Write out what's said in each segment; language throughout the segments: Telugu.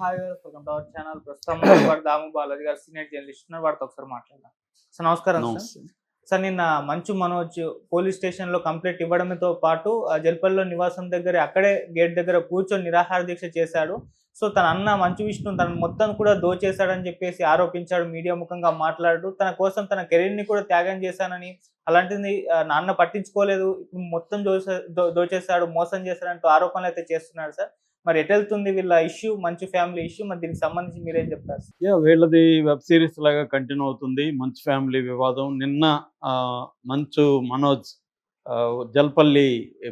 Hi welcome to our channel ప్రస్తుతం వాడు దాము బాలాజీ గారు సీనియర్ జర్నలిస్ట్ ఉన్నారు వాడితో ఒకసారి మాట్లాడదాం. సార్ నమస్కారం సార్. సార్ నిన్న మంచు మనోజ్ పోలీస్ స్టేషన్లో కంప్లైంట్ ఇవ్వడంతో పాటు ఆ జల్పల్లిలో నివాసం దగ్గర అక్కడే గేట్ దగ్గర కూర్చొని నిరాహార దీక్ష చేశాడు. సో తన అన్న మంచు విష్ణు తన మొత్తం కూడా దోచేశాడని చెప్పేసి ఆరోపించాడు మీడియా ముఖంగా మాట్లాడుతూ తన కోసం తన కెరీర్ని కూడా త్యాగం చేశానని అలాంటిది నాన్న పట్టించుకోలేదు మొత్తం దోచే దోచేశాడు మోసం చేశాడంటూ ఆరోపణలు అయితే చేస్తున్నాడు సార్. మరి ఎటెళ్తుంది వెళ్తుంది వీళ్ళ ఇష్యూ? మంచి ఫ్యామిలీ ఇష్యూ? మరి దీనికి సంబంధించి మీరేం చెప్తారు? యా వీళ్ళది వెబ్ సిరీస్ లాగా కంటిన్యూ అవుతుంది. మంచు ఫ్యామిలీ వివాదం. నిన్న మంచు మనోజ్ జల్పల్లి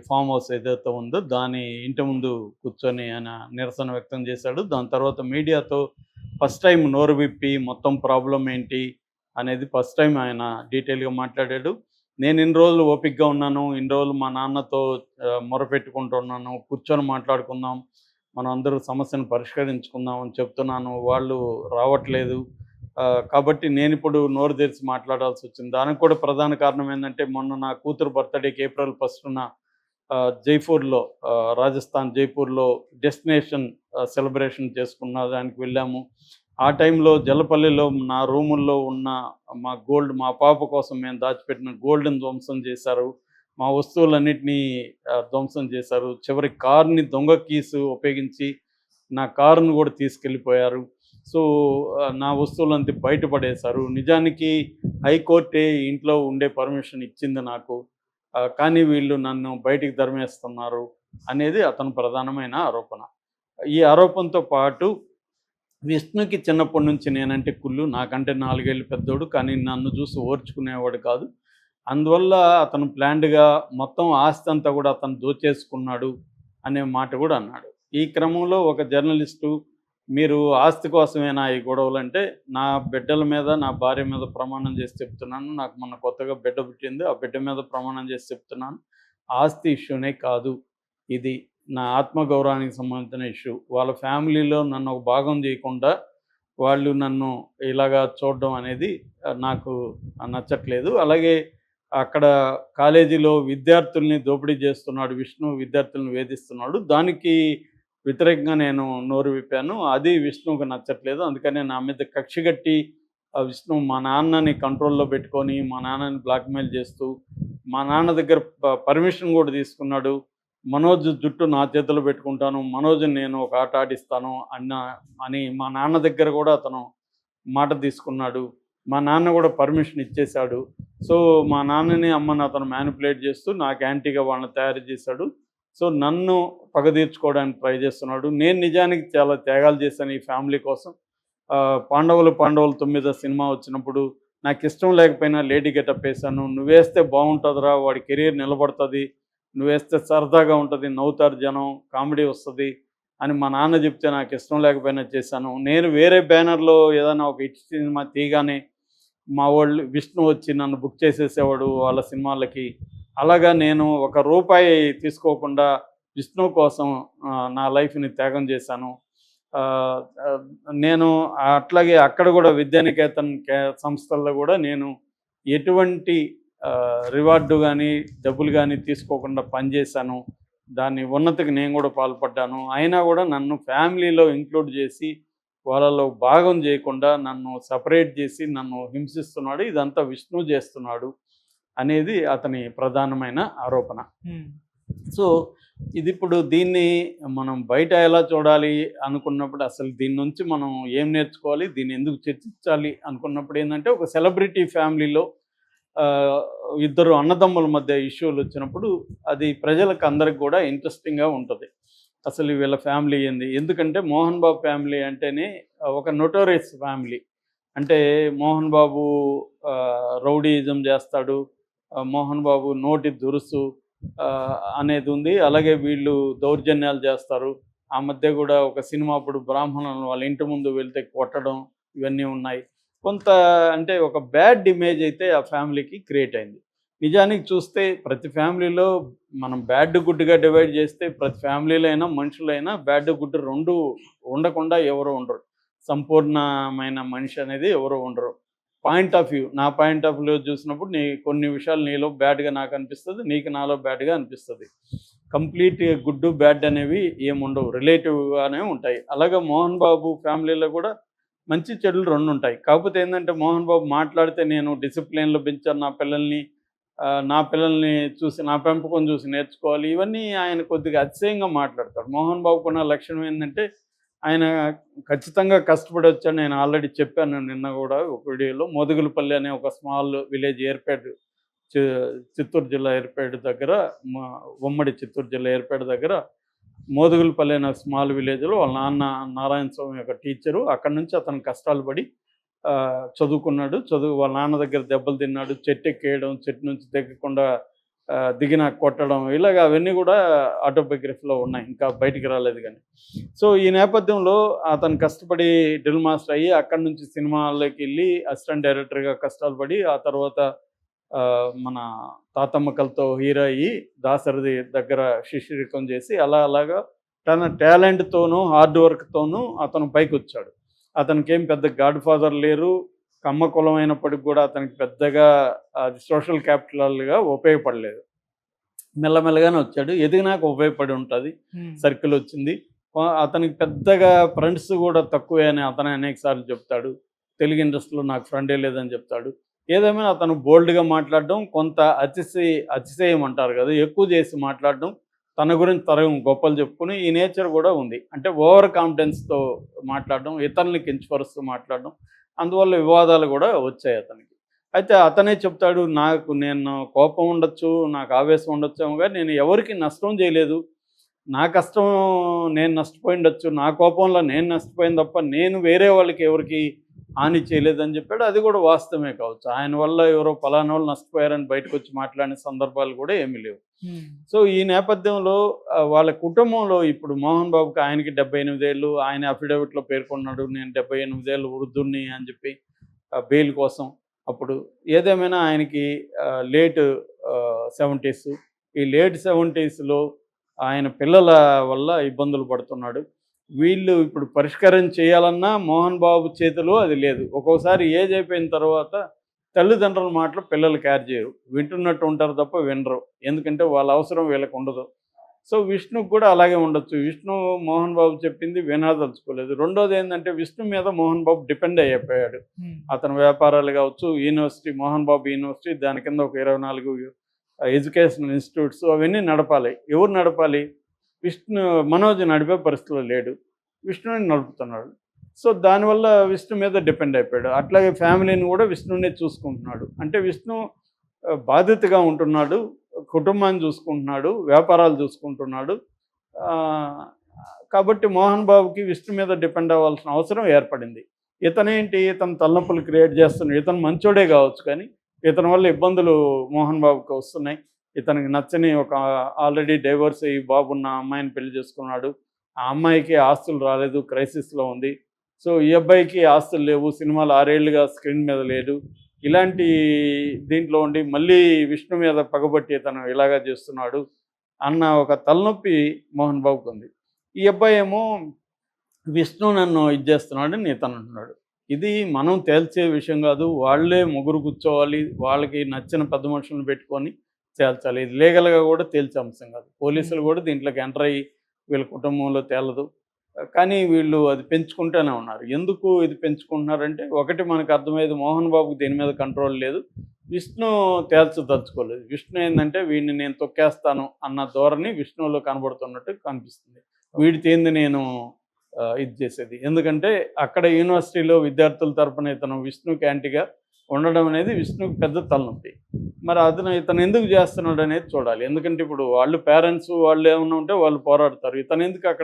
ఫామ్ హౌస్ ఏదైతే ఉందో దాని ఇంటి ముందు కూర్చొని ఆయన నిరసన వ్యక్తం చేశాడు. దాని తర్వాత మీడియాతో ఫస్ట్ టైం నోరు విప్పి మొత్తం ప్రాబ్లం ఏంటి అనేది ఫస్ట్ టైం ఆయన డీటెయిల్గా మాట్లాడాడు. నేను ఇన్ని రోజులు ఓపిక్గా ఉన్నాను. ఇన్ని రోజులు మా నాన్నతో మొరపెట్టుకుంటున్నాను కూర్చొని మాట్లాడుకుందాం. మనం అందరూ సమస్యను పరిష్కరించుకుందామని చెప్తున్నాను. వాళ్ళు రావట్లేదు. కాబట్టి నేను ఇప్పుడు నోరు తెరిచి మాట్లాడాల్సి వచ్చింది. దానికి కూడా ప్రధాన కారణం ఏంటంటే మొన్న నా కూతురు బర్త్డేకి ఏప్రిల్ ఫస్ట్న జైపూర్లో రాజస్థాన్ జైపూర్లో డెస్టినేషన్ సెలబ్రేషన్ చేసుకున్న దానికి వెళ్ళాము. ఆ టైంలో జలపల్లిలో నా రూముల్లో ఉన్న మా గోల్డ్ మా పాప కోసం మేము దాచిపెట్టిన గోల్డ్ని ధ్వంసం చేశారు. మా వస్తువులన్నింటినీ ధ్వంసం చేశారు. చివరి కార్ని దొంగ కీసు ఉపయోగించి నా కారును కూడా తీసుకెళ్ళిపోయారు. సో నా వస్తువులంతా బయటపడేశారు. నిజానికి హైకోర్టే ఇంట్లో ఉండే పర్మిషన్ ఇచ్చింది నాకు. కానీ వీళ్ళు నన్ను బయటికి ధర్మేస్తున్నారు అనేది అతను ప్రధానమైన ఆరోపణ. ఈ ఆరోపణతో పాటు విష్ణుకి చిన్నప్పటి నుంచి నేనంటే కుళ్ళు. నాకంటే నాలుగేళ్ళు పెద్దోడు కానీ నన్ను చూసి ఓర్చుకునేవాడు కాదు. అందువల్ల అతను ప్లాండ్గా మొత్తం ఆస్తి అంతా కూడా అతను దోచేసుకున్నాడు అనే మాట కూడా అన్నాడు. ఈ క్రమంలో ఒక జర్నలిస్టు మీరు ఆస్తి కోసమేనా ఈ గొడవలు అంటే నా బిడ్డల మీద నా భార్య మీద ప్రమాణం చేసి చెప్తున్నాను. నాకు మొన్న కొత్తగా బిడ్డ పుట్టింది ఆ బిడ్డ మీద ప్రమాణం చేసి చెప్తున్నాను. ఆస్తి ఇష్యూనే కాదు ఇది. నా ఆత్మగౌరవానికి సంబంధించిన ఇష్యూ. వాళ్ళ ఫ్యామిలీలో నన్ను ఒక భాగం చేయకుండా వాళ్ళు నన్ను ఇలాగా చూడడం అనేది నాకు నచ్చట్లేదు. అలాగే అక్కడ కాలేజీలో విద్యార్థుల్ని దోపిడీ చేస్తున్నాడు విష్ణు విద్యార్థులను వేధిస్తున్నాడు. దానికి వ్యతిరేకంగా నేను నోరు విప్పాను. అది విష్ణువుకు నచ్చట్లేదు. అందుకనే నా మీద కక్షి కట్టి ఆ విష్ణు మా నాన్నని కంట్రోల్లో పెట్టుకొని మా నాన్నని బ్లాక్మెయిల్ చేస్తూ మా నాన్న దగ్గర పర్మిషన్ కూడా తీసుకున్నాడు. మనోజ్ జుట్టు నా చేతిలో పెట్టుకుంటాను. మనోజ్ నేను ఒక ఆట ఆడిస్తాను అన్న అని మా నాన్న దగ్గర కూడా అతను మాట తీసుకున్నాడు. మా నాన్న కూడా పర్మిషన్ ఇచ్చేశాడు. సో మా నాన్నని అమ్మని అతను మ్యానిపులేట్ చేస్తూ నాకు యాంటీగా వాళ్ళని తయారు చేశాడు. సో నన్ను పగదీర్చుకోవడానికి ట్రై చేస్తున్నాడు. నేను నిజానికి చాలా త్యాగాలు చేశాను ఈ ఫ్యామిలీ కోసం. పాండవులు పాండవులు తొమ్మిదో సినిమా వచ్చినప్పుడు నాకు ఇష్టం లేకపోయినా లేడీ గెటప్ వేశాను. నువ్వేస్తే బాగుంటుందిరా వాడి కెరీర్ నిలబడుతుంది. నువ్వేస్తే సరదాగా ఉంటుంది నవ్వుతారు జనం కామెడీ వస్తుంది అని మా నాన్న చెప్తే నాకు ఇష్టం లేకపోయినా చేశాను. నేను వేరే బ్యానర్లో ఏదైనా ఒక హిట్ సినిమా తీయగానే మా వాళ్ళు విష్ణు వచ్చి నన్ను బుక్ చేసేసేవాడు వాళ్ళ సినిమాలకి. అలాగా నేను ఒక రూపాయి తీసుకోకుండా విష్ణు కోసం నా లైఫ్ని త్యాగం చేశాను. నేను అట్లాగే అక్కడ కూడా విద్యానికేతన్ కే సంస్థల్లో కూడా నేను ఎటువంటి రివార్డు కానీ డబ్బులు కానీ తీసుకోకుండా పనిచేశాను దాని ఉన్నతికి నేను కూడా పాల్పడ్డాను. అయినా కూడా నన్ను ఫ్యామిలీలో ఇంక్లూడ్ చేసి వాళ్ళలో భాగం చేయకుండా నన్ను సపరేట్ చేసి నన్ను హింసిస్తున్నాడు ఇదంతా విష్ణు చేస్తున్నాడు అనేది అతని ప్రధానమైన ఆరోపణ. సో ఇది ఇప్పుడు దీన్ని మనం బయట ఎలా చూడాలి అనుకున్నప్పుడు అసలు దీని నుంచి మనం ఏం నేర్చుకోవాలి దీన్ని ఎందుకు చర్చించాలి అనుకున్నప్పుడు ఏంటంటే ఒక సెలబ్రిటీ ఫ్యామిలీలో ఇద్దరు అన్నదమ్ముల మధ్య ఇష్యూలు వచ్చినప్పుడు అది ప్రజలకు అందరికి కూడా ఇంట్రెస్టింగ్గా ఉంటుంది అసలు వీళ్ళ ఫ్యామిలీ ఏంది? ఎందుకంటే మోహన్ బాబు ఫ్యామిలీ అంటేనే ఒక నొటోరియస్ ఫ్యామిలీ. అంటే మోహన్ బాబు రౌడీజం రౌడీయిజం చేస్తాడు మోహన్ బాబు నోటి దురుసు అనేది ఉంది. అలాగే వీళ్ళు దౌర్జన్యాలు చేస్తారు. ఆ మధ్య కూడా ఒక సినిమా అప్పుడు బ్రాహ్మణులను వాళ్ళ ఇంటి ముందు వెళ్తే కొట్టడం ఇవన్నీ ఉన్నాయి. కొంత అంటే ఒక బ్యాడ్ ఇమేజ్ అయితే ఆ ఫ్యామిలీకి క్రియేట్ అయింది. నిజానికి చూస్తే ప్రతి ఫ్యామిలీలో మనం బ్యాడ్ గుడ్గా డివైడ్ చేస్తే ప్రతి ఫ్యామిలీలో అయినా మనుషులైనా బ్యాడ్ గుడ్ రెండు ఉండకుండా ఎవరు ఉండరు. సంపూర్ణమైన మనిషి అనేది ఎవరు ఉండరు. పాయింట్ ఆఫ్ వ్యూ నా పాయింట్ ఆఫ్ వ్యూ చూసినప్పుడు నీ కొన్ని విషయాలు నీలో బ్యాడ్గా నాకు అనిపిస్తుంది నీకు నాలో బ్యాడ్గా అనిపిస్తుంది. కంప్లీట్ గుడ్ బ్యాడ్ అనేవి ఏముండవు రిలేటివ్గానే ఉంటాయి. అలాగే మోహన్ బాబు ఫ్యామిలీలో కూడా మంచి చెడులు రెండు ఉంటాయి. కాకపోతే ఏంటంటే మోహన్ బాబు మాట్లాడితే నేను డిసిప్లిన్లో పెంచాను నా పిల్లల్ని నా పిల్లల్ని చూసి నా పెంపకం చూసి నేర్చుకోవాలి. ఇవన్నీ ఆయన కొద్దిగా అతిశయంగా మాట్లాడతాడు. మోహన్ బాబుకున్న లక్షణం ఏంటంటే ఆయన ఖచ్చితంగా కష్టపడొచ్చని నేను ఆల్రెడీ చెప్పాను నిన్న కూడా ఒక వీడియోలో. మోదుగులపల్లి అనే ఒక స్మాల్ విలేజ్ ఏర్పేట చి- చిత్తూరు జిల్లా ఏర్పేట దగ్గర మా ఉమ్మడి చిత్తూరు జిల్లా ఏర్పేట దగ్గర మోదుగులపల్లి అనే స్మాల్ విలేజ్లో వాళ్ళ నాన్న నారాయణ స్వామి యొక్క టీచరు. అక్కడి నుంచి అతను కష్టాలు పడి చదువుకున్నాడు. చదువు వాళ్ళ నాన్న దగ్గర దెబ్బలు తిన్నాడు. చెట్టు ఎక్కేయడం చెట్టు నుంచి దిగకుండా దిగిన కొట్టడం ఇలాగ అవన్నీ కూడా ఆటోబయోగ్రఫీలో ఉన్నాయి. ఇంకా బయటికి రాలేదు కానీ. సో ఈ నేపథ్యంలో అతను కష్టపడి డ్రిల్ మాస్టర్ అయ్యి అక్కడి నుంచి సినిమాల్లోకి వెళ్ళి అసిస్టెంట్ డైరెక్టర్గా కష్టాలు పడి ఆ తర్వాత మన తాతమ్మకలతో హీరో అయ్యి దాసరథి దగ్గర శిష్యరికం చేసి అలా అలాగా తన టాలెంట్తోనూ హార్డ్ వర్క్తోనూ అతను పైకి వచ్చాడు అతనికి ఏం పెద్ద గాడ్ ఫాదర్ లేరు. కమ్మ కులం అయినప్పటికి కూడా అతనికి పెద్దగా అది సోషల్ క్యాపిటల్గా ఉపయోగపడలేదు. మెల్లమెల్లగానే వచ్చాడు. ఎదిగినాక ఉపయోగపడి ఉంటుంది. సర్కిల్ వచ్చింది. అతనికి పెద్దగా ఫ్రెండ్స్ కూడా తక్కువే అని అతను అనేక సార్లు చెప్తాడు. తెలుగు ఇండస్ట్రీలో నాకు ఫ్రెండే లేదని చెప్తాడు. ఏదేమైనా అతను బోల్డ్గా మాట్లాడడం కొంత అతిశయ అతిశయం అంటారు కదా. ఎక్కువ చేసి మాట్లాడడం తన గురించి తరం గొప్పలు చెప్పుకుని ఈ నేచర్ కూడా ఉంది. అంటే ఓవర్ కాన్ఫిడెన్స్తో మాట్లాడడం ఇతరుల్ని కించపరుస్తూ మాట్లాడడం అందువల్ల వివాదాలు కూడా వచ్చాయి అతనికి. అయితే అతనే చెప్తాడు నాకు నేను కోపం ఉండొచ్చు నాకు ఆవేశం ఉండొచ్చు కానీ నేను ఎవరికి నష్టం చేయలేదు. నా కష్టం నేను నష్టపోయి ఉండొచ్చు నా కోపంలో నేను నష్టపోయిన తప్ప నేను వేరే వాళ్ళకి ఎవరికి హాని చేయలేదని చెప్పాడు. అది కూడా వాస్తవమే కావచ్చు. ఆయన వల్ల ఎవరో పలానా వాళ్ళు నష్టపోయారని బయటకు వచ్చి మాట్లాడిన సందర్భాలు కూడా ఏమీ లేవు. సో ఈ నేపథ్యంలో వాళ్ళ కుటుంబంలో ఇప్పుడు మోహన్ బాబుకి ఆయనకి డెబ్బై ఎనిమిదేళ్ళు ఆయన అఫిడవిట్లో పేర్కొన్నాడు నేను డెబ్బై ఎనిమిదేళ్ళు వృద్ధుణ్ణి అని చెప్పి బెయిల్ కోసం అప్పుడు ఏదేమైనా ఆయనకి లేట్ సెవెంటీస్. ఈ లేట్ సెవెంటీస్లో ఆయన పిల్లల వల్ల ఇబ్బందులు పడుతున్నాడు. వీళ్ళు ఇప్పుడు పరిష్కారం చేయాలన్నా మోహన్ బాబు చేతిలో అది లేదు. ఒక్కోసారి ఏజ్ అయిపోయిన తర్వాత తల్లిదండ్రుల మాటలు పిల్లలు క్యార్ చేయరు. వింటున్నట్టు ఉంటారు తప్ప వినరు. ఎందుకంటే వాళ్ళ అవసరం వీళ్ళకి ఉండదు. సో విష్ణుకు కూడా అలాగే ఉండొచ్చు. విష్ణు మోహన్ బాబు చెప్పింది వినాదలుచుకోలేదు రెండోది ఏంటంటే విష్ణు మీద మోహన్ బాబు డిపెండ్ అయిపోయాడు. అతని వ్యాపారాలు కావచ్చు యూనివర్సిటీ మోహన్ బాబు యూనివర్సిటీ దాని కింద ఒక ఇరవై నాలుగు ఎడ్యుకేషనల్ ఇన్స్టిట్యూట్స్ అవన్నీ నడపాలి. ఎవరు నడపాలి? విష్ణు మనోజ్ నడిపే పరిస్థితిలో లేడు. విష్ణుని నడుపుతున్నాడు. సో దానివల్ల విష్ణు మీద డిపెండ్ అయిపోయాడు. అట్లాగే ఫ్యామిలీని కూడా విష్ణునే చూసుకుంటున్నాడు. అంటే విష్ణు బాధితగా బాధ్యతగా ఉంటున్నాడు. కుటుంబాన్ని చూసుకుంటున్నాడు. వ్యాపారాలు చూసుకుంటున్నాడు. కాబట్టి మోహన్ బాబుకి విష్ణు మీద డిపెండ్ అవ్వాల్సిన అవసరం ఏర్పడింది. ఇతనేంటి ఇతను తలనొప్పులు క్రియేట్ చేస్తున్నాడు. ఇతను మంచోడే కావచ్చు కానీ ఇతని వల్ల ఇబ్బందులు మోహన్ బాబుకి వస్తున్నాయి. ఇతనికి నచ్చని ఒక ఆల్రెడీ డైవర్స్ అయ్యి బాబున్న అమ్మాయిని పెళ్ళి చేసుకున్నాడు. ఆ అమ్మాయికి ఆస్తులు రాలేదు క్రైసిస్లో ఉంది. సో ఈ అబ్బాయికి ఆస్తులు లేవు సినిమాలు ఆరేళ్ళుగా స్క్రీన్ మీద లేదు. ఇలాంటి దీంట్లో ఉండి మళ్ళీ విష్ణు మీద పగబట్టి తను ఇలాగా చేస్తున్నాడు అన్న ఒక తలనొప్పి మోహన్ బాబుకు ఉంది. ఈ అబ్బాయి ఏమో విష్ణు నన్ను ఇది చేస్తున్నాడని ఇతను అంటున్నాడు. ఇది మనం తేల్చే విషయం కాదు వాళ్ళే ముగ్గురు కూర్చోవాలి వాళ్ళకి నచ్చిన పెద్ద మనుషులను పెట్టుకొని తేల్చాలి. ఇది లీగల్గా కూడా తేల్చే అంశం కాదు పోలీసులు కూడా దీంట్లోకి ఎంటర్ అయ్యి వీళ్ళ కుటుంబంలో తేలదు. కానీ వీళ్ళు అది పెంచుకుంటూనే ఉన్నారు. ఎందుకు ఇది పెంచుకుంటున్నారంటే ఒకటి మనకు అర్థమయ్యేది మోహన్ బాబుకి దీని మీద కంట్రోల్ లేదు. విష్ణు తేల్చదలుచుకోలేదు విష్ణు ఏంటంటే వీడిని నేను తొక్కేస్తాను అన్న ధోరణి విష్ణువులో కనబడుతున్నట్టు కనిపిస్తుంది. వీడి తేంది నేను ఇది చేసేది. ఎందుకంటే అక్కడ యూనివర్సిటీలో విద్యార్థుల తరపున ఇతను విష్ణు క్యాంటీగా ఉండడం అనేది విష్ణుకి పెద్ద తలనొప్పి. మరి అతను ఇతను ఎందుకు చేస్తున్నాడు అనేది చూడాలి. ఎందుకంటే ఇప్పుడు వాళ్ళు పేరెంట్స్ వాళ్ళు ఏమన్నా ఉంటే వాళ్ళు పోరాడతారు. ఇతను ఎందుకు అక్కడ